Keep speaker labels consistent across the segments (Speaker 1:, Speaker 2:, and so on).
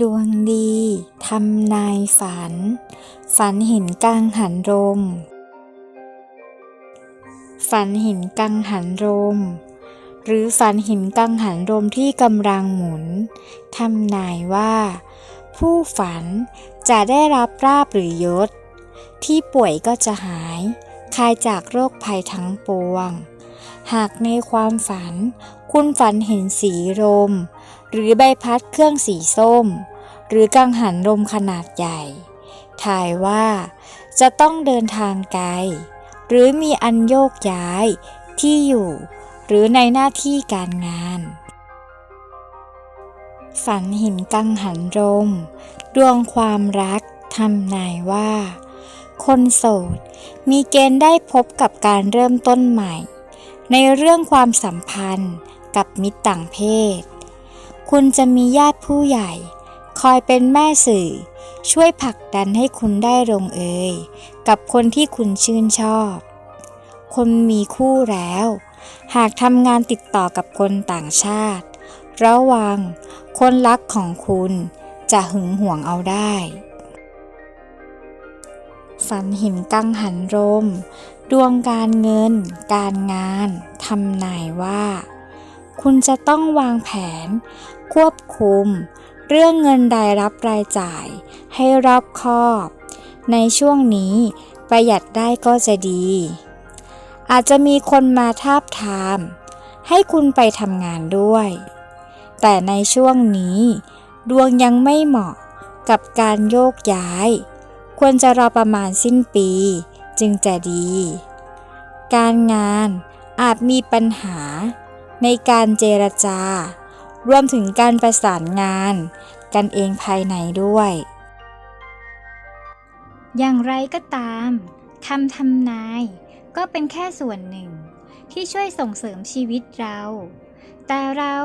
Speaker 1: ดวงดีทำนายฝัน ฝันเห็นกังหันลมฝันเห็นกังหันลมหรือฝันเห็นกังหันลมที่กำลังหมุนทำนายว่า ผู้ฝันจะได้รับราบหรือยศ ที่ป่วยก็จะหายคลายจากโรคภัยทั้งปวง หากในความฝัน คุณฝันเห็นสีลม หรือใบพัดเครื่องสีส้ม หรือกังหันลมขนาดใหญ่ ถ่ายว่าจะต้องเดินทางไกล หรือมีอันโยกย้ายที่อยู่ หรือในหน้าที่การงาน ฝันเห็นกังหันลมดวงความรักทำนายว่า คนโสดมีเกณฑ์ได้พบกับการเริ่มต้นใหม่ ในเรื่องความสัมพันธ์กับมิตรต่างเพศ คุณจะมีญาติผู้ใหญ่ คอยเป็นแม่สื่อ ช่วยผลักดันให้คุณได้ลงเอยกับคนที่คุณชื่นชอบ คนมีคู่แล้ว หากทำงานติดต่อกับคนต่างชาติ ระวัง คนรักของคุณจะหึงหวงเอาได้ฝันห็นกังหันลม ดวงการเงิน การงานทำนายว่า คุณจะต้องวางแผน ควบคุม เรื่องเงินรายรับรายจ่าย ให้รอบคอบ ในช่วงนี้ประหยัดได้ก็จะดี อาจจะมีคนมาทาบทาม ให้คุณไปทำงานด้วย แต่ในช่วงนี้ ดวงยังไม่เหมาะกับการโยกย้าย ควรจะรอประมาณสิ้นปี จึงจะดี การงานอาจมีปัญหาในการเจรจา รวมถึงการประสานงาน กันเองภายในด้วย
Speaker 2: อย่างไรก็ตามคำทำนาย ก็เป็นแค่ส่วนหนึ่ง ที่ช่วยส่งเสริมชีวิตเรา แต่เรา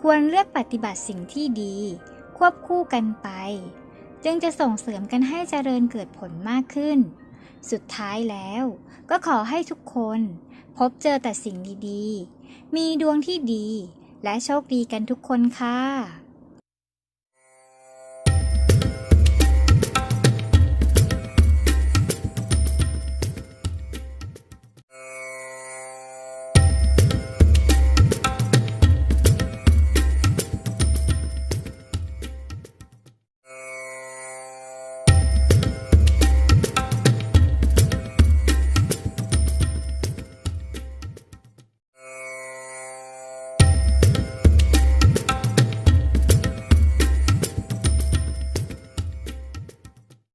Speaker 2: ควรเลือกปฏิบัติสิ่งที่ดี ควบคู่กันไป จึงจะส่งเสริมกันให้เจริญเกิดผลมากขึ้น สุดท้ายแล้ว ก็ขอให้ทุกคน พบเจอแต่สิ่งดีๆ มีดวงที่ดี และโชคดีกันทุกคนค่ะ